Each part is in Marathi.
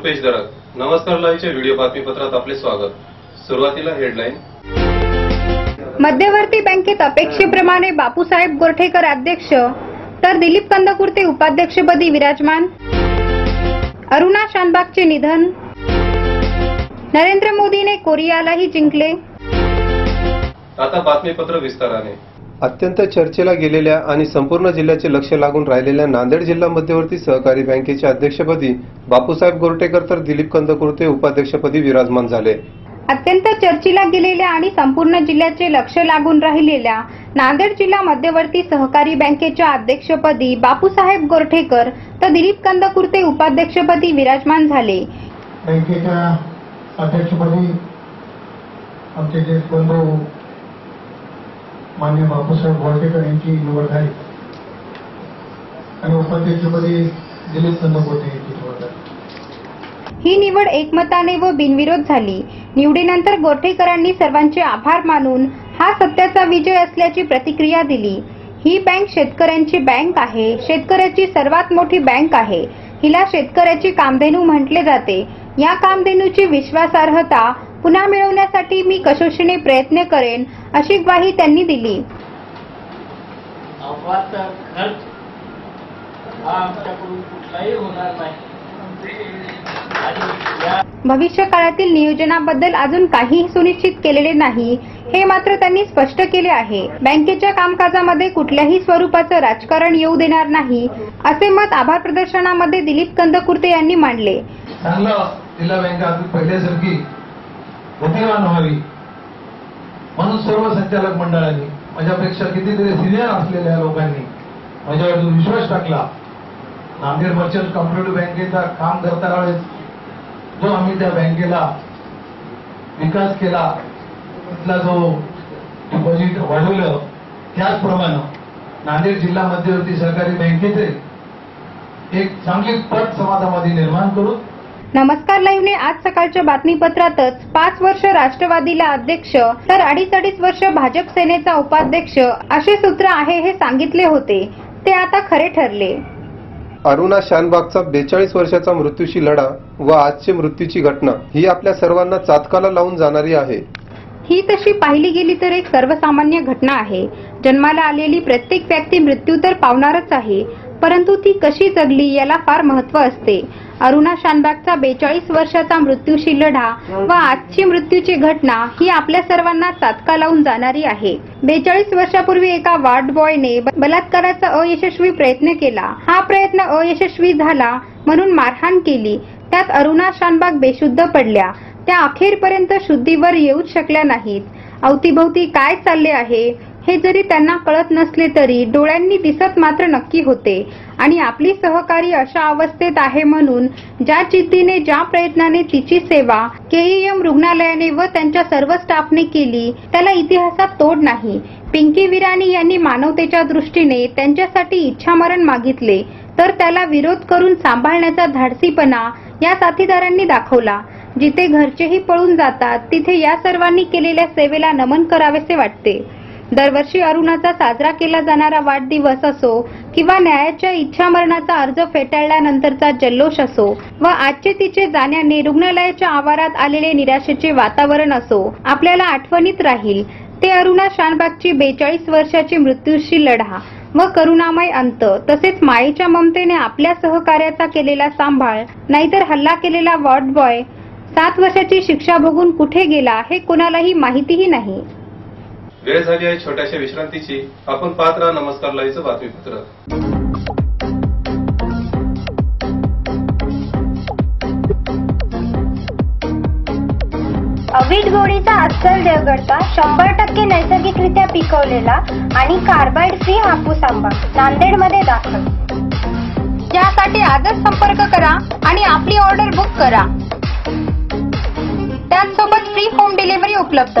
रुपेश दरक नमस्कार लाईव्हच्या व्हिडिओ बातमीपत्रात आपले स्वागत. सुरुवातीला हेडलाईन. मध्यवर्ती बँकेत अपेक्षेप्रमाणे बापूसाहेब गोरठेकर अध्यक्ष तर दिलीप कंदकुर्ते उपाध्यक्षपदी विराजमान. अरुणा शानबागचे निधन. नरेंद्र मोदीने कोरियालाही जिंकले. आता बातमीपत्र विस्ताराने. अत्यंत चर्चेला गेलेल्या आणि संपूर्ण जिल्ह्याचे लक्ष लागून राहिलेल्या नांदेड जिल्हा मध्यवर्ती सहकारी बँकेच्या अध्यक्षपदी बापूसाहेब गोरटेकर तर दिलीप कंदकुर्ते उपाध्यक्षपदी विराजमान झाले. अत्यंत चर्चेला गेलेल्या आणि संपूर्ण जिल्ह्याचे लक्ष लागून राहिलेल्या नांदेड जिल्हा मध्यवर्ती सहकारी बँकेच्या अध्यक्षपदी बापूसाहेब गोरठेकर तर दिलीप कंदकुर्ते उपाध्यक्षपदी विराजमान झाले. बँकेच्या अध्यक्षपदी आमचे जे बंधू मान्य बापूसाहेब गोळटेकर यांची निवड झाली आणि उपाध्यक्षपदी दिलीप चंद्रपोते यांची निवड झाली ही निवड एकमताने व बिनविरोध झाली. निवडीनंतर गोरठेकरांनी सर्वांचे आभार मानून हा सत्याचा विजय असल्याची प्रतिक्रिया दिली. ही बँक शेतकऱ्यांची बँक आहे. शेतकऱ्याची सर्वात मोठी बँक आहे. हिला शेतकऱ्याची कामधेनू म्हटले जाते. या कामधेनूची विश्वासार्हता पुन्हा मिळवण्यासाठी मी कशोशीने प्रयत्न करेन अशी ग्वाही त्यांनी दिली. अफवाचा खर्च हा आमच्याकडून कुठलाही होणार नाही. आणि या भविष्य काळातील नियोजनाबद्दल अजून काहीही सुनिश्चित केलेले नाही हे मात्र त्यांनी स्पष्ट केले आहे. बँकेच्या कामकाजामध्ये कुठल्याही स्वरूपाचं राजकारण येऊ देणार नाही असे मत आभार प्रदर्शनामध्ये दिलीप कंदकुर्ते यांनी मांडले. चांगलं जिल्हा बँक पहिल्यासारखी बुद्धिमान व्हावी? म्हणून सर्व संचालक मंडळांनी माझ्यापेक्षा कितीतरी सिनियर असलेल्या लोकांनी माझ्यावर जो विश्वास टाकला. नांदेड मर्चंट कॉम्प्युटर बँकेचा काम करताना वेळेस जो आम्ही त्या बँकेला विकास केला तिथला जो डिपॉझिट वाढवलं त्याचप्रमाणे नांदेड जिल्हा मध्यवर्ती सहकारी बँकेचे एक चांगली पट समाजामध्ये निर्माण करून नमस्कार लाईव्हने आज सकाळच्या बातमीपत्रातच पाच वर्ष राष्ट्रवादीला अध्यक्ष तर अडीच अडीच वर्ष भाजप सेनेचा उपाध्यक्ष असे सूत्र आहे हे सांगितले होते. ते आता खरे ठरले. अरुणा शानबागचा बेचाळीस वर्षाचा मृत्यूशी लढा व आजची मृत्यूची घटना ही आपल्या सर्वांना चातकाला लावून जाणारी आहे. ही तशी पाहिली गेली तर एक सर्वसामान्य घटना आहे. जन्माला आलेली प्रत्येक व्यक्ती मृत्यू तर पावणारच आहे. परंतु ती कशी जगली याला फार महत्त्व असते. अरुणा शानबागचा बेचाळीस वर्षाचा मृत्यूशी लढा व आजची मृत्यूची घटना ही आपल्या सर्वांना चातका लावून जाणारी आहे. बेचाळीस वर्षापूर्वी एका वार्ड बॉयने बलात्काराचा अयशस्वी प्रयत्न केला. हा प्रयत्न अयशस्वी झाला म्हणून मारहाण केली. त्यात अरुणा शानबाग बेशुद्ध पडल्या. त्या अखेरपर्यंत शुद्धीवर येऊच शकल्या नाहीत. अवतीभोवती काय चालले आहे? हे जरी त्यांना कळत नसले तरी डोळ्यांनी दिसत मात्र नक्की होते. आणि आपली सहकारी अशा अवस्थेत आहे म्हणून ज्या जिद्दीने ज्या प्रयत्नाने तिची सेवा केईएम रुग्णालयाने व त्यांच्या सर्व स्टाफने केली त्याला इतिहासात तोड नाही. पिंकी विराणी यांनी मानवतेच्या दृष्टीने त्यांच्यासाठी इच्छामरण मागितले तर त्याला विरोध करून सांभाळण्याचा धाडसीपणा या साथीदारांनी दाखवला. जिथे घरचेही पळून जातात तिथे या सर्वांनी केलेल्या सेवेला नमन करावेसे वाटते. दरवर्षी अरुणाचा साजरा केला जाणारा वाढदिवस असो किंवा न्यायाच्या इच्छामरणाचा अर्ज फेटाळल्यानंतरचा जल्लोष असो व आजचे तिचे जाण्याने रुग्णालयाच्या आवारात आलेले निराशेचे वातावरण असो आपल्याला आठवणीत राहील ते अरुणा शानबागची बेचाळीस वर्षाची मृत्यूशी लढा व करुणामय अंत तसेच माईच्या ममतेने आपल्या सहकार्याचा केलेला सांभाळ नाहीतर हल्ला केलेला वॉर्ड बॉय सात वर्षाची शिक्षा भोगून कुठे गेला हे कोणालाही माहितीही नाही. वेळ झाली आहे छोट्याशा विश्रांतीची. आपण पाहत राहा नमस्कार लाईव्हचं बातमीपत्र. अवीट गोळीचा अस्सल देवगडचा शंभर टक्के नैसर्गिकरित्या पिकवलेला आणि कार्बाइड फ्री हापूस आंबा नांदेडमध्ये दाखल. यासाठी आजच संपर्क करा आणि आपली ऑर्डर बुक करा. त्याचसोबत फ्री होम डिलिव्हरी उपलब्ध.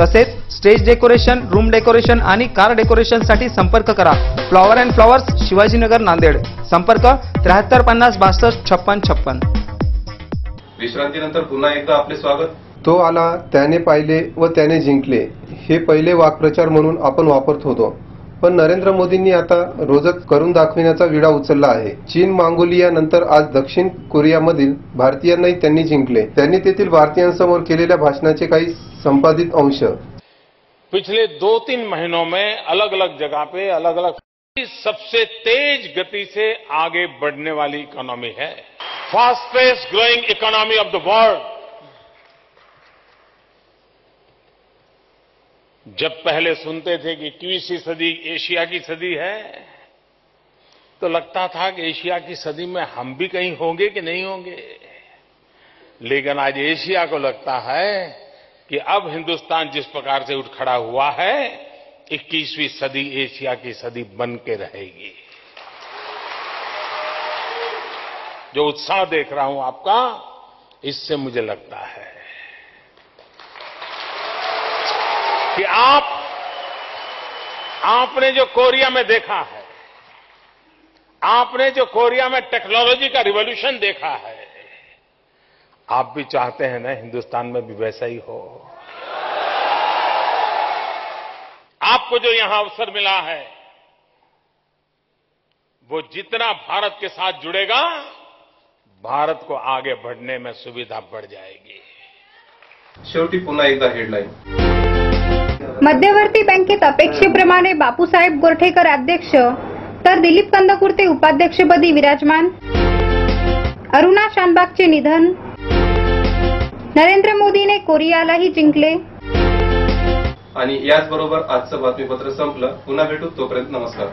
तसेच स्टेज डेकोरेशन रूम डेकोरेशन आणि कार डेकोरेशनसाठी संपर्क करा. Flower and flowers Shivajinagar Nanded. संपर्क त्र्याहत्तर पन्नास बासष्ट छप्पन छप्पन. विश्रांतीनंतर पुन्हा एकदा आपले स्वागत. तो आला त्याने पाहिले व त्याने जिंकले. हे पहिले वाक्प्रचार म्हणून आपण वापरत होतो. पण नरेंद्र मोदींनी आता रोजच करून दाखविण्याचा विडा उचलला आहे. चीन मांगोलिया नंतर आज दक्षिण कोरियामधील भारतीयांनाही त्यांनी जिंकले. त्यांनी तेथील भारतीयांसमोर केलेल्या भाषणाचे काही संपादित अंश। पिछले दो तीन महीनों में अलग अलग जगह पे अलग अलग सबसे तेज गति से आगे बढ़ने वाली इकोनॉमी है। Fastest growing economy of the world जब पहले सुनते थे कि इक्कीसवीं सदी एशिया की सदी है तो लगता था कि एशिया की सदी में हम भी कहीं होंगे कि नहीं होंगे। लेकिन आज एशिया को लगता है कि अब हिंदुस्तान जिस प्रकार से उठ खड़ा हुआ है 21वीं सदी एशिया की सदी बन के रहेगी। जो उत्साह देख रहा हूँ आपका, इससे मुझे लगता है कि आप, आपने जो कोरिया में देखा है, आपने जो कोरिया में टेक्नोलॉजी का रिवॉल्यूशन देखा है आप भी चाहते हैं ना हिंदुस्तान में भी वैसा ही हो। आपको जो यहाँ अवसर मिला है वो जितना भारत के साथ जुड़ेगा भारत को आगे बढ़ने में सुविधा बढ़ जाएगी। शेवटी पुन्हा एकदा हेडलाईन मध्यवर्ती बँकेत अपेक्षेप्रमाणे बापूसाहेब गोरठेकर अध्यक्ष तर दिलीप कंदकुर्ते उपाध्यक्षपदी विराजमान. अरुणा शानबागचे निधन. नरेंद्र मोदीने कोरियालाही जिंकले. आणि याचबरोबर आजचं बातमीपत्र संपलं. पुन्हा भेटू तोपर्यंत नमस्कार.